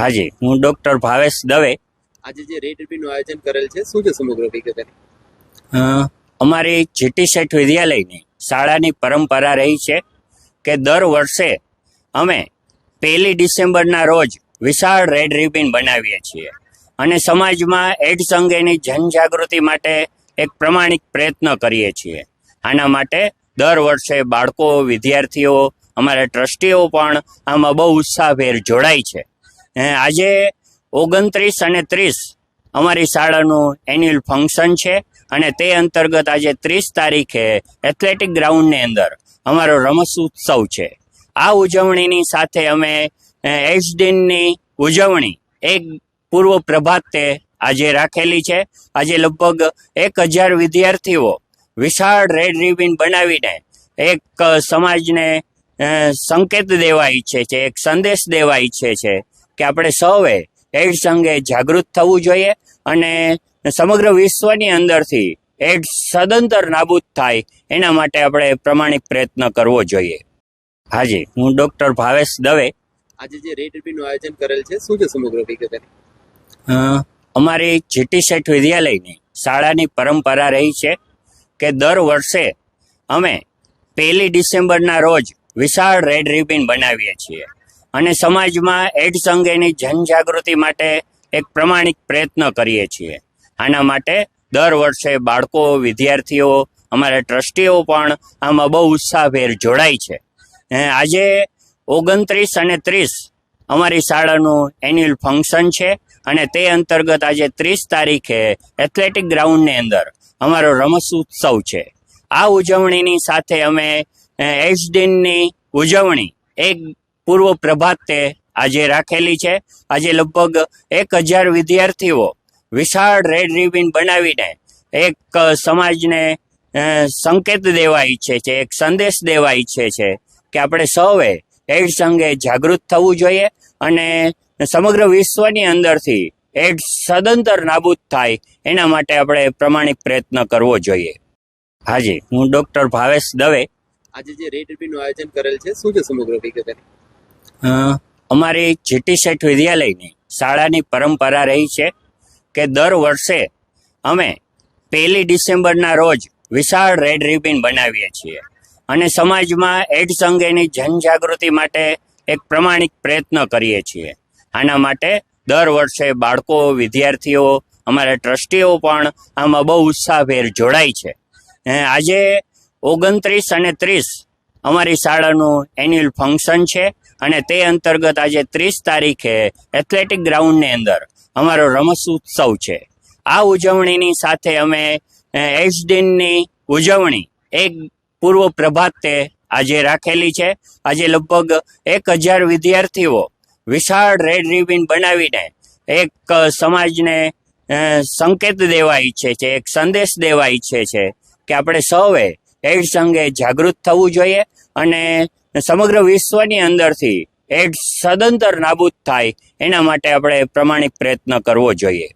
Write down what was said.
હાજી હું ડોક્ટર ભાવેશ દવે. આજે જે રેટનું આયોજન કરેલ છે શું છે સમગ્ર વિગત? અમારી જીટી સેઠ વિદ્યાલયની શાળાની પરંપરા રહી છે કે દર વર્ષે અમે પહેલી ડિસેમ્બરના રોજ વિશાળ રેડ રિબિન બનાવીએ છીએ. અને સમાજમાં એડ્સ અંગેની જનજાગૃતિ માટે એક પ્રમાણિક પ્રયત્ન કરીએ છીએ. આના માટે દર વર્ષે બાળકો વિદ્યાર્થીઓ અમારા ટ્રસ્ટીઓ પણ આમાં બહુ ઉત્સાહભેર જોડાય છે. આજે ઓગણત્રીસ અને ત્રીસ અમારી શાળાનું એન્યુઅલ ફંક્શન છે અને તે અંતર્ગત આજે ત્રીસ તારીખે એથ્લેટિક ગ્રાઉન્ડની અંદર અમારો રમસ ઉત્સવ છે. આ ઉજવણીની સાથે અમે એચડીની ઉજવણી એક પૂર્વ પ્રભાતે આજે રાખેલી છે. આજે લગભગ એક હજાર વિદ્યાર્થીઓ વિશાળ રેડ રિબિન બનાવીને એક સમાજને સંકેત દેવા ઈચ્છે છે, એક સંદેશ દેવા ઈચ્છે છે. કે આપણે સૌએ એડ્સ અંગે જાગૃત થવું જોઈએ અને સમગ્ર વિશ્વની અંદરથી એડ્સ સદંતર નાબૂદ થાય એના માટે આપણે પ્રમાણિક પ્રયત્ન કરવો જોઈએ. હાજી હું ડોક્ટર ભાવેશ દવે. આજે જે રેડનું આયોજન કરેલ છે શું છે સમગ્ર વિગત? અમારી જીટી સેટ વિદ્યાલયની શાળાની પરંપરા રહી છે કે દર વર્ષે અમે પહેલી ડિસેમ્બરના રોજ વિશાળ રેડ રિબિન બનાવીએ છીએ. અને સમાજમાં એડ્સ અંગેની જનજાગૃતિ માટે એક પ્રમાણિક પ્રયત્ન કરીએ છીએ. આના માટે દર વર્ષે બાળકો, વિદ્યાર્થીઓ, અમારા ટ્રસ્ટીઓ પણ આમાં બહુ ઉત્સાહભેર જોડાય છે. આજે ઓગણત્રીસ અને ત્રીસ અમારી શાળાનું એન્યુઅલ ફંક્શન છે અને તે અંતર્ગત આજે ત્રીસ તારીખે એથ્લેટિક ગ્રાઉન્ડની અંદર અમારો રમસ ઉત્સવ છે. આ ઉજવણીની સાથે અમે એચડીની ઉજવણી એક પૂર્વ પ્રભાતે આજે રાખેલી છે. આજે લગભગ એક હજાર વિદ્યાર્થીઓ વિશાળ રેડ રિબિન બનાવીને એક સમાજને સંકેત દેવા ઈચ્છે છે, એક સંદેશ દેવા ઈચ્છે છે કે આપણે સૌએ એડ્સ અંગે જાગૃત થવું જોઈએ અને સમગ્ર વિશ્વની અંદરથી એડ્સ સદંતર નાબૂદ થાય એના માટે આપણે પ્રમાણિક પ્રયત્ન કરવો જોઈએ. હાજી, હું ડોક્ટર ભાવેશ દવે. આજે જે રેડ રિબિનનું આયોજન કરેલ છે, શું છે સમગ્ર વિગત અમારી જીટી સેઠ વિદ્યાલયની શાળાની પરંપરા રહી છે કે દર વર્ષે અમે પહેલી ડિસેમ્બરના રોજ વિશાળ રેડ રિબિન બનાવીએ છીએ. અને સમાજમાં એડ્સ અંગેની જનજાગૃતિ માટે એક પ્રમાણિક પ્રયત્ન કરીએ છીએ. આના માટે દર વર્ષે બાળકો, વિદ્યાર્થીઓ, અમારા ટ્રસ્ટીઓ પણ આમાં બહુ ઉત્સાહભેર જોડાય છે. આજે ઓગણત્રીસ અને ત્રીસ અમારી શાળાનું એન્યુઅલ ફંક્શન છે. અને તે અંતર્ગત આજે ત્રીસ તારીખે એથ્લેટિક ગ્રાઉન્ડની અંદર અમારો રમસ ઉત્સવ છે. આ ઉજવણીની સાથે અમે એચડીની ઉજવણી એક પૂર્વ પ્રભાતે આજે રાખેલી છે. આજે લગભગ એક હજાર વિદ્યાર્થીઓ વિશાળ રેડ રિબિન બનાવીને એક સમાજને સંકેત દેવા ઈચ્છે છે, એક સંદેશ દેવા ઈચ્છે છે કે આપણે સૌએ એડ્સ અંગે જાગૃત થવું જોઈએ અને સમગ્ર વિશ્વની અંદરથી એડ્સ સદંતર નાબૂદ થાય એના માટે આપણે પ્રમાણિક પ્રયત્ન કરવો જોઈએ.